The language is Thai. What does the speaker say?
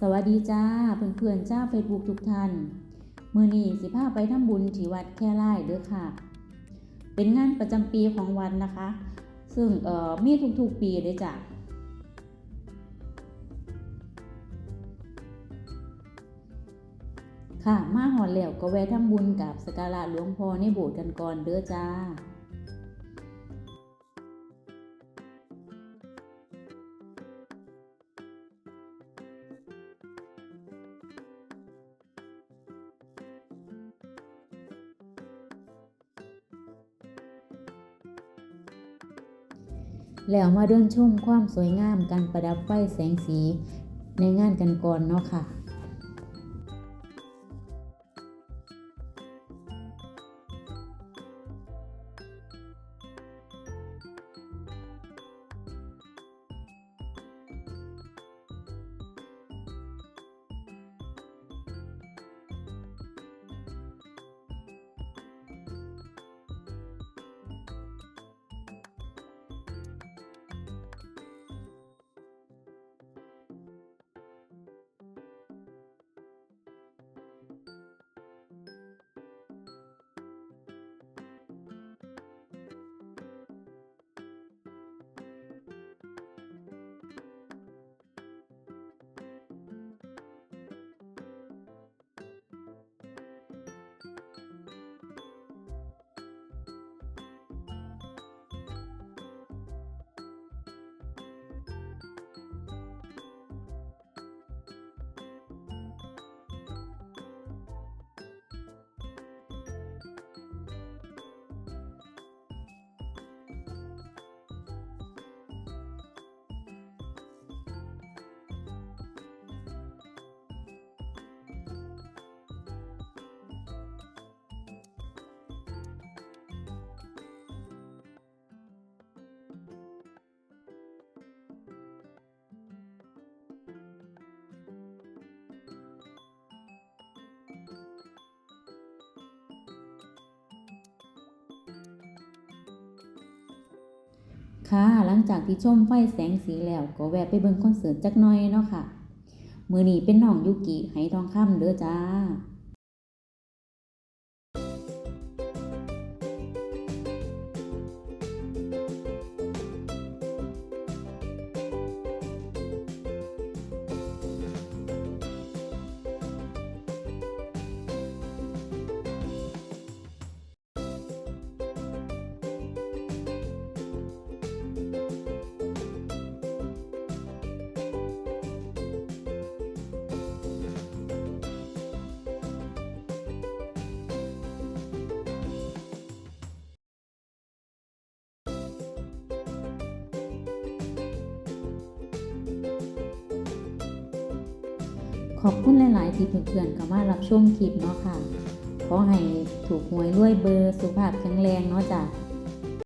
สวัสดีจ้าเพื่อนๆเจ้าเฟซบุ๊กทุกท่าน มือนี้สิพาไปทำบุญที่วัดแค่ไร่เด้อค่ะ เป็นงานประจำปีของวัดนะคะ ซึ่งเอ่อมีทุกๆปีเลยจ้ะค่ะ มาหอดแล้วก็แวะทำบุญกับสการะหลวงพ่อในโบสถ์กันก่อนเด้อจ้า แล้วมาเดินชมความสวยงามการประดับไฟแสงสีในงานกันก่อนเนาะค่ะ ค่ะ หลังจากที่ชมไฟแสงสีแล้ว ก็แวะไปเบิ่งคอนเสิร์ตจักหน่อยเนาะค่ะ มือนี้เป็นน้องยุกิไหทองคำเด้อจ้า ขอบคุณหลาย ๆ ที่เพื่อนๆเข้ามารับชมคลิปเนาะค่ะ ขอให้ถูกหวยรวยเบอร์สุขภาพแข็งแรงเนาะจ้ะ